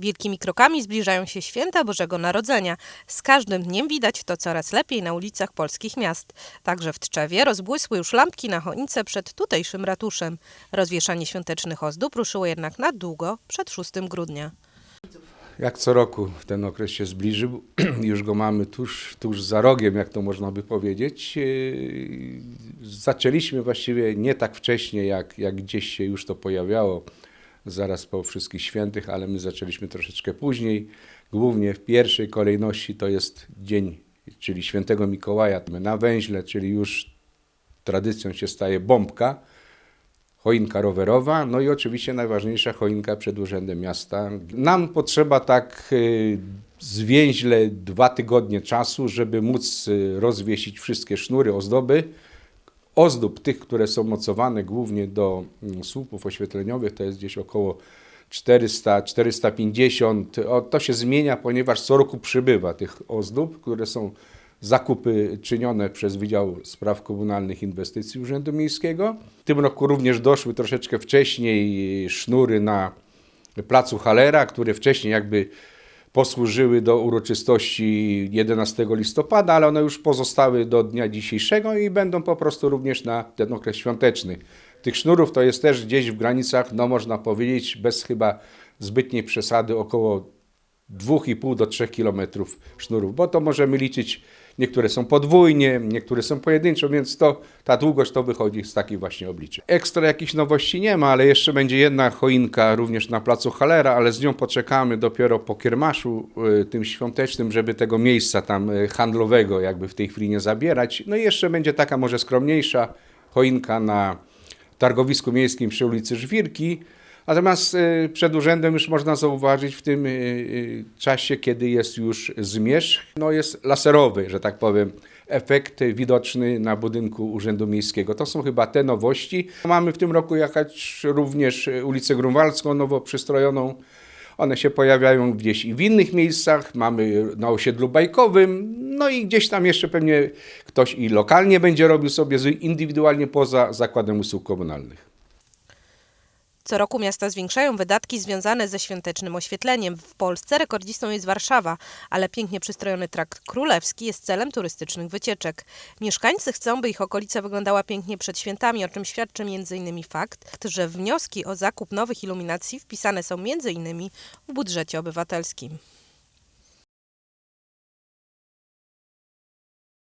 Wielkimi krokami zbliżają się święta Bożego Narodzenia. Z każdym dniem widać to coraz lepiej na ulicach polskich miast. Także w Tczewie rozbłysły już lampki na choince przed tutejszym ratuszem. Rozwieszanie świątecznych ozdób ruszyło jednak na długo przed 6 grudnia. Jak co roku ten okres się zbliżył, już go mamy tuż, tuż za rogiem, jak to można by powiedzieć. Yy, Zaczęliśmy właściwie nie tak wcześnie, jak, jak gdzieś się już to pojawiało, zaraz po wszystkich świętych, ale my zaczęliśmy troszeczkę później. Głównie w pierwszej kolejności to jest dzień, czyli świętego Mikołaja na węźle, czyli już tradycją się staje bombka choinka rowerowa, no i oczywiście najważniejsza choinka przed Urzędem Miasta. Nam potrzeba tak y, zwięźle dwa tygodnie czasu, żeby móc y, rozwiesić wszystkie sznury, ozdoby. Ozdób tych, które są mocowane głównie do mm, słupów oświetleniowych, to jest gdzieś około 400, 450. O, to się zmienia, ponieważ co roku przybywa tych ozdób, które są zakupy czynione przez Wydział Spraw Komunalnych Inwestycji Urzędu Miejskiego. W tym roku również doszły troszeczkę wcześniej sznury na placu Halera, które wcześniej jakby posłużyły do uroczystości 11 listopada, ale one już pozostały do dnia dzisiejszego i będą po prostu również na ten okres świąteczny. Tych sznurów to jest też gdzieś w granicach, no można powiedzieć, bez chyba zbytniej przesady, około 2,5 do 3 kilometrów sznurów, bo to możemy liczyć, niektóre są podwójnie, niektóre są pojedynczo, więc to, ta długość to wychodzi z takich właśnie obliczeń. Ekstra jakichś nowości nie ma, ale jeszcze będzie jedna choinka również na placu Halera, ale z nią poczekamy dopiero po kiermaszu y, tym świątecznym, żeby tego miejsca tam y, handlowego jakby w tej chwili nie zabierać. No i jeszcze będzie taka może skromniejsza choinka na targowisku miejskim przy ulicy Żwirki. Natomiast y, przed urzędem już można zauważyć w tym y, y, czasie, kiedy jest już zmierzch, no jest laserowy, że tak powiem, efekt widoczny na budynku Urzędu Miejskiego. To są chyba te nowości. Mamy w tym roku jakaś również ulicę Grunwaldzką nowo przystrojoną. One się pojawiają gdzieś i w innych miejscach. Mamy na osiedlu bajkowym, no i gdzieś tam jeszcze pewnie ktoś i lokalnie będzie robił sobie indywidualnie poza zakładem usług komunalnych. Co roku miasta zwiększają wydatki związane ze świątecznym oświetleniem. W Polsce rekordzistą jest Warszawa, ale pięknie przystrojony trakt królewski jest celem turystycznych wycieczek. Mieszkańcy chcą, by ich okolica wyglądała pięknie przed świętami, o czym świadczy m.in. fakt, że wnioski o zakup nowych iluminacji wpisane są m.in. w budżecie obywatelskim.